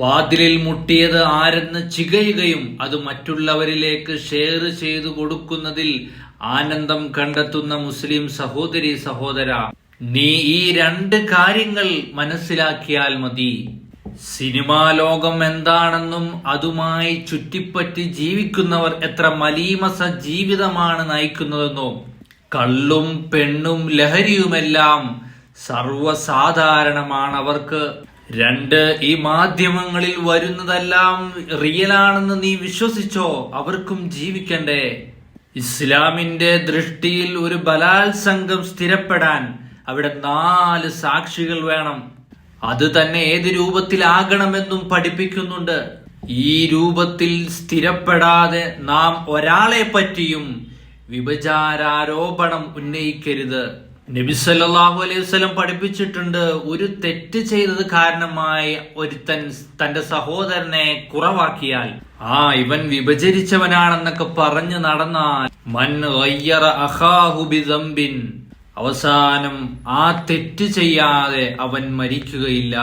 വാതിലിൽ മുട്ടിയത് ആരെന്ന് ചികയുകയും അത് മറ്റുള്ളവരിലേക്ക് ഷെയർ ചെയ്തു കൊടുക്കുന്നതിൽ ആനന്ദം കണ്ടെത്തുന്ന മുസ്ലിം സഹോദരി സഹോദര നീ ഈ രണ്ട് കാര്യങ്ങൾ മനസ്സിലാക്കിയാൽ മതി. സിനിമാ ലോകം എന്താണെന്നും അതുമായി ചുറ്റിപ്പറ്റി ജീവിക്കുന്നവർ എത്ര മലീമസ ജീവിതമാണ് നയിക്കുന്നതെന്നും കള്ളും പെണ്ണും ലഹരിയുമെല്ലാം സർവസാധാരണമാണ് അവർക്ക് രണ്ട് ഈ മാധ്യമങ്ങളിൽ വരുന്നതെല്ലാം റിയൽ ആണെന്ന് നീ വിശ്വസിച്ചോ? അവർക്കും ജീവിക്കണ്ടേ? ഇസ്ലാമിന്റെ ദൃഷ്ടിയിൽ ഒരു ബലാത്സംഗം സ്ഥിരപ്പെടാൻ അവിടെ നാല് സാക്ഷികൾ വേണം. അത് തന്നെ ഏത് രൂപത്തിലാകണമെന്നും പഠിപ്പിക്കുന്നുണ്ട്. ഈ രൂപത്തിൽ സ്ഥിരപ്പെടാതെ നാം ഒരാളെ പറ്റിയും വിഭചാരാരോപണം ഉന്നയിക്കരുത്. നബി സല്ലല്ലാഹു അലൈഹി വസല്ലം പഠിപ്പിച്ചിട്ടുണ്ട് ഒരു തെറ്റ് ചെയ്തത് കാരണമായി ഒരുത്തൻ തന്റെ സഹോദരനെ കുറവാക്കിയാൽ. ആ ഇവൻ വിഭജിച്ചവനാണെന്നൊക്കെ പറഞ്ഞു നടന്നാൽ മൻ അവസാനം ആ തെറ്റ് ചെയ്യാതെ അവൻ മരിക്കുകയില്ല.